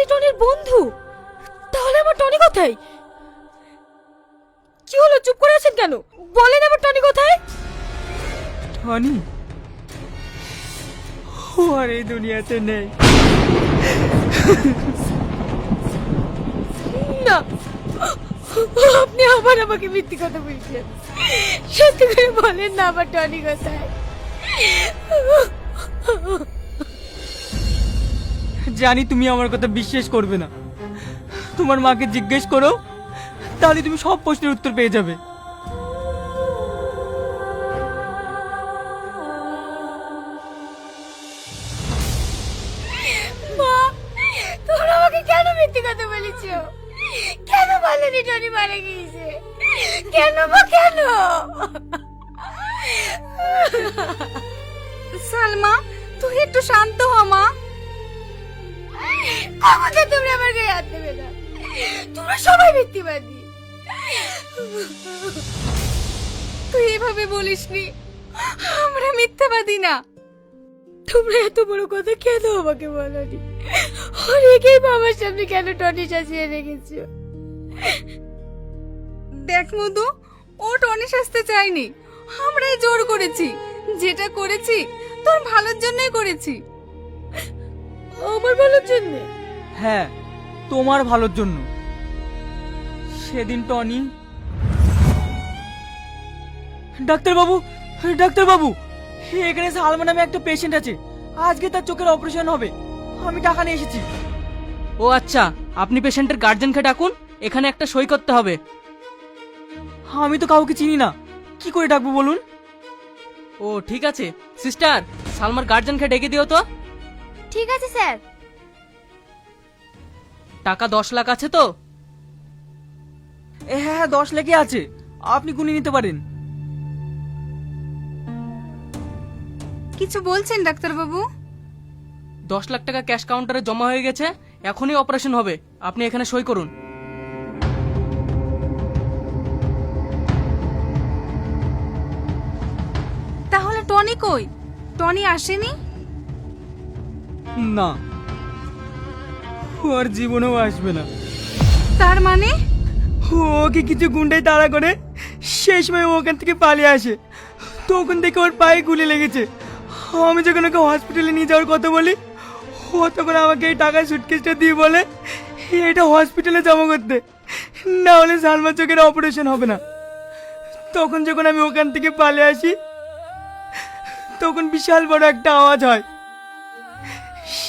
আপনি টনির বন্ধু? তাহলে আমার টনি কোথায়? কি হলো চুপ করে আছেন কেন? বলেন আমার টনি কোথায়? টনি? ও আর এই দুনিয়াতে নেই। না আপনি আবার আমাকে মিথ্যে কথা বলছেন। সত্যি করে বলেন না আমার টনি কোথায়। জানি তুমি আমার কথা বিশ্বাস করবে না। তোমার মাকে জিজ্ঞেস করো, তাহলে তুমি সব প্রশ্নের উত্তর পেয়ে যাবে। তোমরা আমাকে কেন বলেছ? কেন গিয়েছে? কেন মা, কেন? সালমা তুই একটু শান্ত হ মা। আমাকে তোমরা আমার গায়ে হাত দেবে না। তোমরা সবাই মিথ্যেবাদী তুই এভাবে বলিসনি, আমরা মিথ্যাবাদী না। তোমরা এত বড় কথা কেন আমাকে বলনি? অনেকেই বাবার সামনে কেন টনি সাজিয়ে রেখেছো? দেখ মধু, ও টনি সাজতে চাইনি আমরাই জোর করেছি। যেটা করেছি, তোর ভালোর জন্যই করেছি। জন্য? হ্যাঁ তোমার ভালোর জন্য। সেদিন টনি ডাক্তারবাবু ডাক্তারবাবু এখানে সালমা নামে একটা পেশেন্ট আছে। আজকে তার চোখের অপারেশন হবে। আমি টাকা নিয়ে এসেছি। ও আচ্ছা আপনি পেশেন্টের গার্জেনকে ডাকুন এখানে একটা সই করতে হবে। আমি তো কাউকে চিনি না। কি করে ডাকবো বলুন? ও ঠিক আছে। সিস্টার সালমার গার্জেনকে ডেকে দিও তো। ঠিক আছে স্যার। টাকা দশ লাখ আছে তো? এ, হ্যাঁ হ্যাঁ দশ লেগে আছে। আপনি গুনে নিতে পারেন। কিছু বলছেন ডাক্তারবাবু? দশ লাখ টাকা ক্যাশ কাউন্টারে জমা হয়ে গেছে এখনই অপারেশন হবে। আপনি এখানে সই করুন। তাহলে টনি কই? টনি আসেনি? না। ও আর জীবনেও আসবে না। তার মানে? ওকে কিছু গুন্ডাই তাড়া করে সেই সময় ওখান থেকে পালিয়ে আসে। তখন থেকে ওর পায়ে গুলি লেগেছে। আমি যখন ওকে হসপিটালে নিয়ে যাওয়ার কথা বলি ও তখন আমাকে এই টাকার সুটকেসটা দিয়ে বলে এটা হসপিটালে জমা করতে। না হলে সালমা চোখের অপারেশন হবে না। তখন যখন আমি ওখান থেকে পালিয়ে আসি তখন বিশাল বড় একটা আওয়াজ হয়।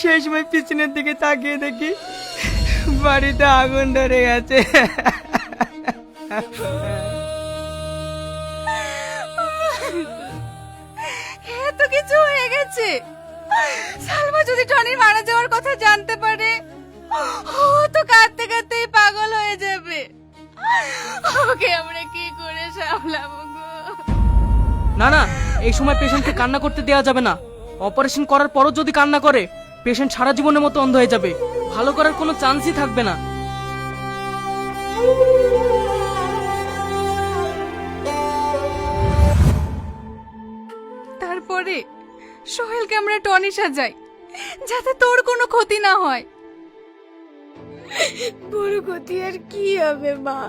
সেই সময় পিছনের দিকে তাকিয়ে দেখি বাড়িতে আগুন ধরে গেছে। এত কিছু হয়ে গেছে। সালমা যদি টনির মারা যাওয়ার কথা জানতে পারে ও তো কাঁদতে কাঁদতে পাগল হয়ে যাবে। ওকে আমরা কি করে সামলাবো গো? না না এই সময় পেশেন্টকে কান্না করতে দেওয়া যাবে না। অপারেশন করার পরও যদি কান্না করে পেশেন্ট সারা জীবনের মতো অন্ধ হয়ে যাবে। ভালো করার কোনো চান্সই থাকবে না। তারপরে সোহেলকে আমরা টনি সাজাই যাতে তোর কোনো ক্ষতি না হয়। বড় ক্ষতি আর কি হবে মা?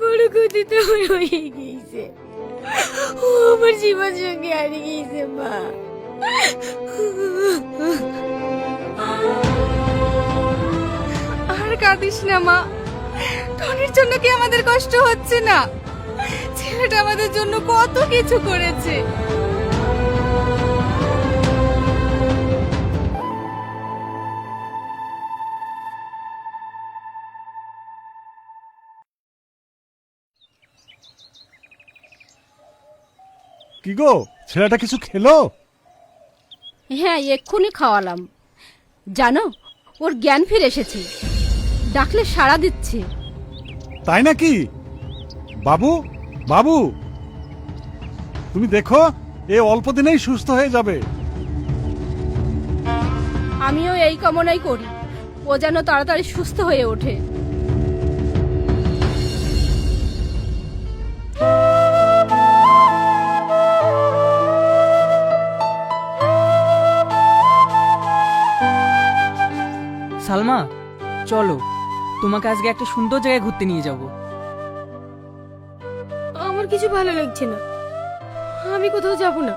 বড় ক্ষতি তো হয়ে গিয়েছে। ও আমার জীবন সঙ্গে হারিয়ে গিয়েছে মা। আর কাঁদিস না, মা। টনির জন্য কি আমাদের কষ্ট হচ্ছে না? ছেলেটা আমাদের জন্য কত কিছু করেছে। কি গো, ছেলেটা কিছু খেলো? হ্যাঁ এক্ষুনি খাওয়ালাম। জানো ওর জ্ঞান ফিরে এসেছে। ডাকলে সাড়া দিচ্ছে। তাই নাকি? বাবু বাবু! তুমি দেখো এ অল্প দিনেই সুস্থ হয়ে যাবে। আমিও এই কামনাই করি। ও যেন তাড়াতাড়ি সুস্থ হয়ে ওঠে। সালমা চলো তোমাকে আজকে একটা সুন্দর জায়গায় ঘুরতে নিয়ে যাব। আমার কিছু ভালো লাগছে না। আমি কোথাও যাব না।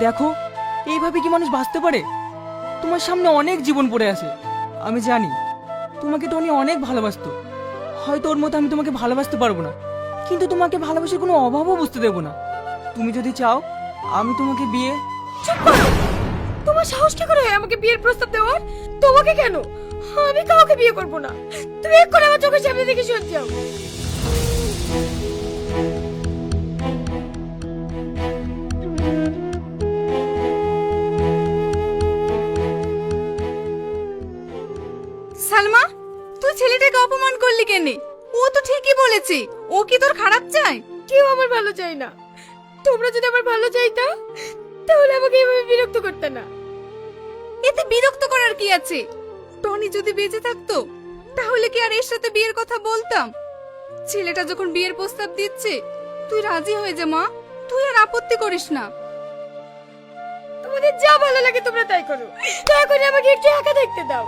দেখো এইভাবে কি মানুষ বাঁচতে পারে? তোমার সামনে অনেক জীবন পড়ে আছে। আমি জানি তোমাকে টনি অনেক ভালোবাসতো। হয়তো ওর মতো আমি তোমাকে ভালোবাসতে পারব না। কিন্তু তোমাকে ভালোবাসার কোনো অভাবও বুঝতে দেবো না। তুমি যদি চাও আমি তোমাকে বিয়ে চুপ করো! তোমার সাহস কি করে আমাকে বিয়ের প্রস্তাব দেওয়ার? তোমাকে কেন? আমি কাউকে বিয়ে করব না। তুমি এক করে আমার চোখের সামনে দেখে সরে যাও। সালমা তুই ছেলেটাকে অপমান করলি কেনে? ও তো ঠিকই বলেছে। ও কি তোর খারাপ চায়? কেউ আমার ভালো চাই না। তোমরা যদি আমার ভালো চাইতা তাহলে আমাকে এভাবে বিরক্ত করতে না। এতে বিরক্ত করার কি আছে? টনি যদি বেঁচে থাকতো, তাহলে কি আর এর সাথে বিয়ের কথা বলতাম? ছেলেটা যখন বিয়ের প্রস্তাব দিচ্ছে, তুই রাজি হয়ে যা, মা। তুই আর আপত্তি করিস না। তোমাদের যা ভালো লাগে তোমরা তাই করো। দয়া করে আমাকে একটু একা দেখতে দাও।